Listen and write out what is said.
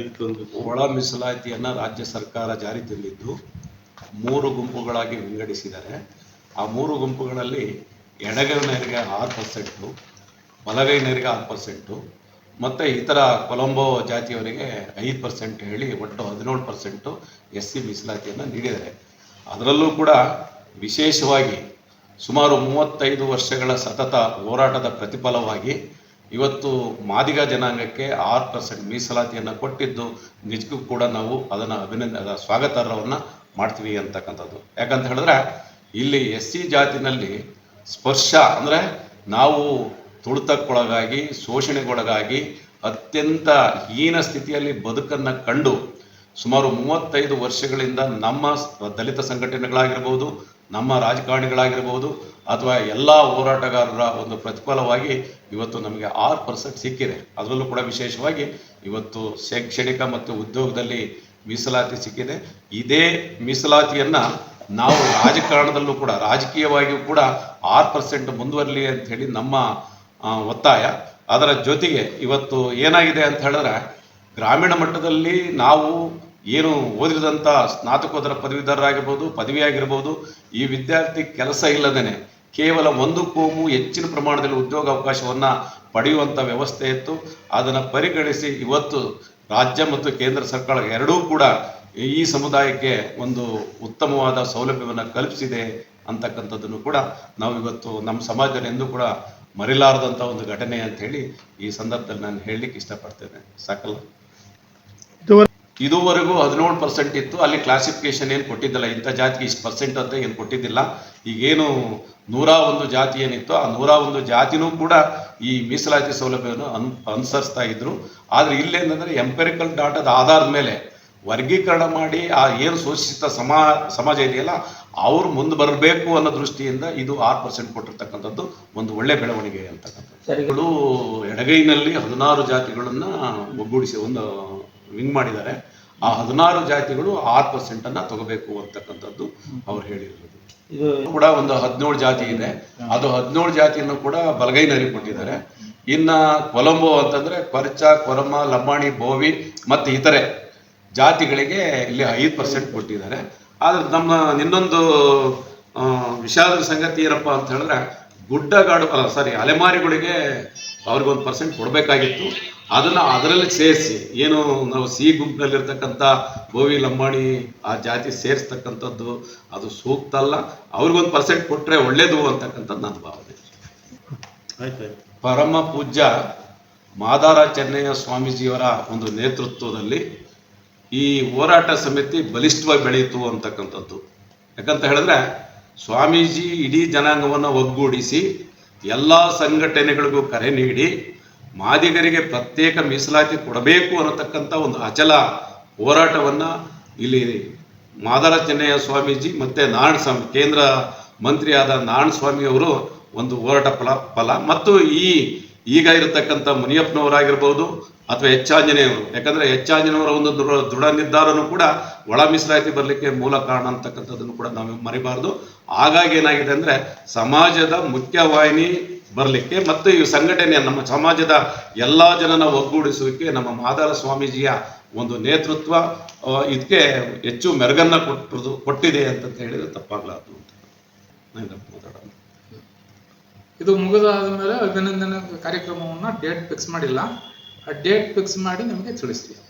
ಇದಕ್ಕೊಂದು ಒಳ ಮೀಸಲಾತಿಯನ್ನು ರಾಜ್ಯ ಸರ್ಕಾರ ಜಾರಿ ತಂದಿದ್ದು, ಮೂರು ಗುಂಪುಗಳಾಗಿ ವಿಂಗಡಿಸಿದ್ದಾರೆ. ಆ ಮೂರು ಗುಂಪುಗಳಲ್ಲಿ ಎಡಗೈನರಿಗೆ ಆರು ಪರ್ಸೆಂಟು ಬಲಗೈನರಿಗೆ ಆರು ಪರ್ಸೆಂಟು ಮತ್ತು ಇತರ ಕೊಲಂಬೋ ಜಾತಿಯವರಿಗೆ ಐದು ಪರ್ಸೆಂಟ್ ಹೇಳಿ ಒಟ್ಟು ಹದಿನೇಳು ಪರ್ಸೆಂಟು ಎಸ್ ಸಿ ಮೀಸಲಾತಿಯನ್ನು ನೀಡಿದ್ದಾರೆ. ಅದರಲ್ಲೂ ಕೂಡ ವಿಶೇಷವಾಗಿ ಸುಮಾರು ಮೂವತ್ತೈದು ವರ್ಷಗಳ ಸತತ ಹೋರಾಟದ ಪ್ರತಿಫಲವಾಗಿ ಇವತ್ತು ಮಾದಿಗ ಜನಾಂಗಕ್ಕೆ ಆರು ಪರ್ಸೆಂಟ್ ಮೀಸಲಾತಿಯನ್ನು ಕೊಟ್ಟಿದ್ದು ನಿಜಕ್ಕೂ ಕೂಡ ನಾವು ಅದನ್ನು ಅಭಿನಂದ ಸ್ವಾಗತಾರ್ಹವನ್ನು ಮಾಡ್ತೀವಿ ಅಂತಕ್ಕಂಥದ್ದು. ಯಾಕಂತ ಹೇಳಿದ್ರೆ, ಇಲ್ಲಿ ಎಸ್ ಸಿ ಜಾತಿನಲ್ಲಿ ಸ್ಪರ್ಶ ಅಂದರೆ ನಾವು ತುಳಿತಕ್ಕೊಳಗಾಗಿ, ಶೋಷಣೆಗೊಳಗಾಗಿ ಅತ್ಯಂತ ಹೀನ ಸ್ಥಿತಿಯಲ್ಲಿ ಬದುಕನ್ನು ಕಂಡು ಸುಮಾರು ಮೂವತ್ತೈದು ವರ್ಷಗಳಿಂದ ನಮ್ಮ ದಲಿತ ಸಂಘಟನೆಗಳಾಗಿರ್ಬೋದು, ನಮ್ಮ ರಾಜಕಾರಣಿಗಳಾಗಿರ್ಬೋದು ಅಥವಾ ಎಲ್ಲ ಹೋರಾಟಗಾರರ ಒಂದು ಪ್ರತಿಫಲವಾಗಿ ಇವತ್ತು ನಮಗೆ ಆರು ಪರ್ಸೆಂಟ್ ಸಿಕ್ಕಿದೆ. ಅದರಲ್ಲೂ ಕೂಡ ವಿಶೇಷವಾಗಿ ಇವತ್ತು ಶೈಕ್ಷಣಿಕ ಮತ್ತು ಉದ್ಯೋಗದಲ್ಲಿ ಮೀಸಲಾತಿ ಸಿಕ್ಕಿದೆ. ಇದೇ ಮೀಸಲಾತಿಯನ್ನು ನಾವು ರಾಜಕಾರಣದಲ್ಲೂ ಕೂಡ, ರಾಜಕೀಯವಾಗಿಯೂ ಕೂಡ ಆರು ಪರ್ಸೆಂಟ್ ಮುಂದುವರಲಿ ಅಂತ ಹೇಳಿ ನಮ್ಮ ಒತ್ತಾಯ. ಅದರ ಜೊತೆಗೆ ಇವತ್ತು ಏನಾಗಿದೆ ಅಂತ ಹೇಳಿದ್ರೆ, ಗ್ರಾಮೀಣ ಮಟ್ಟದಲ್ಲಿ ನಾವು ಏನು ಓದಿದಂಥ ಸ್ನಾತಕೋತ್ತರ ಪದವೀಧರರಾಗಿರ್ಬೋದು ಪದವಿ ಆಗಿರ್ಬೋದು ಈ ವಿದ್ಯಾರ್ಥಿ ಕೆಲಸ ಇಲ್ಲದೇನೆ ಕೇವಲ ಒಂದು ಕೋಮು ಹೆಚ್ಚಿನ ಪ್ರಮಾಣದಲ್ಲಿ ಉದ್ಯೋಗ ಅವಕಾಶವನ್ನು ಪಡೆಯುವಂಥ ವ್ಯವಸ್ಥೆ ಇತ್ತು. ಅದನ್ನು ಪರಿಗಣಿಸಿ ಇವತ್ತು ರಾಜ್ಯ ಮತ್ತು ಕೇಂದ್ರ ಸರ್ಕಾರ ಎರಡೂ ಕೂಡ ಈ ಸಮುದಾಯಕ್ಕೆ ಒಂದು ಉತ್ತಮವಾದ ಸೌಲಭ್ಯವನ್ನು ಕಲ್ಪಿಸಿದೆ ಅಂತಕ್ಕಂಥದ್ದನ್ನು ಕೂಡ ನಾವು ಇವತ್ತು ನಮ್ಮ ಸಮಾಜದಲ್ಲಿ ಎಂದೂ ಕೂಡ ಮರಿಲಾರದಂಥ ಒಂದು ಘಟನೆ ಅಂತ ಹೇಳಿ ಈ ಸಂದರ್ಭದಲ್ಲಿ ನಾನು ಹೇಳಲಿಕ್ಕೆ ಇಷ್ಟಪಡ್ತೇನೆ. ಸಾಕಲ್ಲ. ಇದುವರೆಗೂ ಹದಿನೇಳು ಪರ್ಸೆಂಟ್ ಇತ್ತು. ಅಲ್ಲಿ ಕ್ಲಾಸಿಫಿಕೇಶನ್ ಏನು ಕೊಟ್ಟಿದ್ದಿಲ್ಲ ಇಂಥ ಜಾತಿಗೆ ಇಷ್ಟು ಪರ್ಸೆಂಟ್ ಅಂತ ಏನು ಕೊಟ್ಟಿದ್ದಿಲ್ಲ. ಈಗೇನು ನೂರ ಒಂದು ಜಾತಿ ಏನಿತ್ತು ಆ ನೂರ ಒಂದು ಜಾತಿನೂ ಕೂಡ ಈ ಮೀಸಲಾತಿ ಸೌಲಭ್ಯವನ್ನು ಅನ್ ಅನುಸರಿಸ್ತಾ ಇದ್ರು. ಆದರೆ ಇಲ್ಲೇನಂದ್ರೆ ಎಂಪೆರಿಕಲ್ ಡಾಟಾದ ಆಧಾರದ ಮೇಲೆ ವರ್ಗೀಕರಣ ಮಾಡಿ ಆ ಏನು ಸೂಚಿಸಿದ ಸಮಾ ಸಮಾಜ ಇದೆಯಲ್ಲ ಅವ್ರು ಮುಂದೆ ಬರಬೇಕು ಅನ್ನೋ ದೃಷ್ಟಿಯಿಂದ ಇದು ಆರು ಪರ್ಸೆಂಟ್ ಕೊಟ್ಟಿರ್ತಕ್ಕಂಥದ್ದು ಒಂದು ಒಳ್ಳೆ ಬೆಳವಣಿಗೆ ಅಂತಕ್ಕಂಥದ್ದು. ಎಡಗೈನಲ್ಲಿ ಹದಿನಾರು ಜಾತಿಗಳನ್ನ ಒಗ್ಗೂಡಿಸಿ ಒಂದು ವಿಂಗ್ ಮಾಡಿದ್ದಾರೆ. ಆ ಹದಿನಾರು ಜಾತಿಗಳು ಆರು ಪರ್ಸೆಂಟ್ ಅನ್ನ ತಗೋಬೇಕು ಅಂತಕ್ಕಂಥದ್ದು ಅವ್ರು ಹೇಳಿರೋದು. ಇದು ಕೂಡ ಒಂದು ಹದಿನೇಳು ಜಾತಿ ಇದೆ. ಅದು ಹದಿನೇಳು ಜಾತಿಯನ್ನು ಕೂಡ ಬಲಗೈನರಿಗೆ ಕೊಟ್ಟಿದ್ದಾರೆ. ಇನ್ನ ಕೊಲಂಬೋ ಅಂತಂದ್ರೆ ಕೊರಚ ಕೊರಮ ಲಂಬಾಣಿ ಬೋವಿ ಮತ್ತು ಇತರೆ ಜಾತಿಗಳಿಗೆ ಇಲ್ಲಿ ಐದು ಪರ್ಸೆಂಟ್ ಕೊಟ್ಟಿದ್ದಾರೆ. ಆದ್ರೆ ನಮ್ಮ ಇನ್ನೊಂದು ಆ, ವಿಷಾದದ ಸಂಗತಿ ಏನಪ್ಪ ಅಂತ ಹೇಳಿದ್ರೆ ಗುಡ್ಡಗಾಡು ಸಾರಿ ಅಲೆಮಾರಿಗಳಿಗೆ ಅವ್ರಿಗೊಂದು ಪರ್ಸೆಂಟ್ ಕೊಡಬೇಕಾಗಿತ್ತು. ಅದನ್ನ ಅದರಲ್ಲಿ ಸೇರಿಸಿ ಏನು ನಾವು ಸಿ ಗುಂಪಿನಲ್ಲಿರ್ತಕ್ಕಂಥ ಬೋವಿ ಲಂಬಾಣಿ ಆ ಜಾತಿ ಸೇರಿಸ್ತಕ್ಕಂಥದ್ದು ಅದು ಸೂಕ್ತ ಅಲ್ಲ. ಅವ್ರಿಗೊಂದು ಪರ್ಸೆಂಟ್ ಕೊಟ್ಟರೆ ಒಳ್ಳೇದು ಅಂತಕ್ಕಂಥದ್ದು ನನ್ನ ಭಾವನೆ. ಪರಮ ಪೂಜ್ಯ ಮಾದಾರ ಚೆನ್ನಯ್ಯ ಸ್ವಾಮೀಜಿಯವರ ಒಂದು ನೇತೃತ್ವದಲ್ಲಿ ಈ ಹೋರಾಟ ಸಮಿತಿ ಬಲಿಷ್ಠವಾಗಿ ಬೆಳೆಯಿತು ಅಂತಕ್ಕಂಥದ್ದು. ಯಾಕಂತ ಹೇಳಿದ್ರೆ ಸ್ವಾಮೀಜಿ ಇಡೀ ಜನಾಂಗವನ್ನು ಒಗ್ಗೂಡಿಸಿ ಎಲ್ಲ ಸಂಘಟನೆಗಳಿಗೂ ಕರೆ ನೀಡಿ ಮಾದಿಗರಿಗೆ ಪ್ರತ್ಯೇಕ ಮೀಸಲಾತಿ ಕೊಡಬೇಕು ಅನ್ನತಕ್ಕಂಥ ಒಂದು ಅಚಲ ಹೋರಾಟವನ್ನು ಇಲ್ಲಿ ಮಾದಾರ ಸ್ವಾಮೀಜಿ ಮತ್ತೆ ನಾರಾಯಣ ಸ್ವಾಮಿ, ಕೇಂದ್ರ ಮಂತ್ರಿಯಾದ ನಾರಾಯಣ ಸ್ವಾಮಿ ಅವರು ಒಂದು ಹೋರಾಟ ಫಲ ಫಲ. ಮತ್ತು ಈ ಈಗ ಇರತಕ್ಕಂಥ ಮುನಿಯಪ್ಪನವರಾಗಿರ್ಬೋದು ಅಥವಾ ಹೆಚ್ಚಾಂಜನೇಯವರು ಯಾಕಂದ್ರೆ ಹೆಚ್ಚಾಂಜನೇಯವರ ಒಂದು ದೃಢ ನಿರ್ಧಾರನೂ ಕೂಡ ಒಳ ಮೀಸಲಾತಿ ಬರಲಿಕ್ಕೆ ಮೂಲ ಕಾರಣ ಅಂತಕ್ಕಂಥದ್ದನ್ನು ಕೂಡ ನಾವು ಮರಿಬಾರ್ದು. ಹಾಗಾಗಿ ಏನಾಗಿದೆ ಅಂದ್ರೆ ಸಮಾಜದ ಮುಖ್ಯವಾಹಿನಿ ಬರಲಿಕ್ಕೆ ಮತ್ತು ಈ ಸಂಘಟನೆಯ ನಮ್ಮ ಸಮಾಜದ ಎಲ್ಲಾ ಜನನ ಒಗ್ಗೂಡಿಸುವಿಕೆ ನಮ್ಮ ಮಾದಾರ ಸ್ವಾಮೀಜಿಯ ಒಂದು ನೇತೃತ್ವ ಇದಕ್ಕೆ ಹೆಚ್ಚು ಮೆರಗನ್ನ ಕೊಟ್ಟು ಕೊಟ್ಟಿದೆ ಅಂತ ಹೇಳಿದ್ರೆ ತಪ್ಪಾಗ್ಲಾರ್ದು ಅಂತ. ನಾನು ಇದು ಮುಗಿದಾದ ಮೇಲೆ ಅಭಿನಂದನೆ ಕಾರ್ಯಕ್ರಮವನ್ನು ಡೇಟ್ ಫಿಕ್ಸ್ ಮಾಡಿಲ್ಲ. ಆ ಡೇಟ್ ಫಿಕ್ಸ್ ಮಾಡಿ ನಿಮಗೆ ತಿಳಿಸ್ತೀವಿ.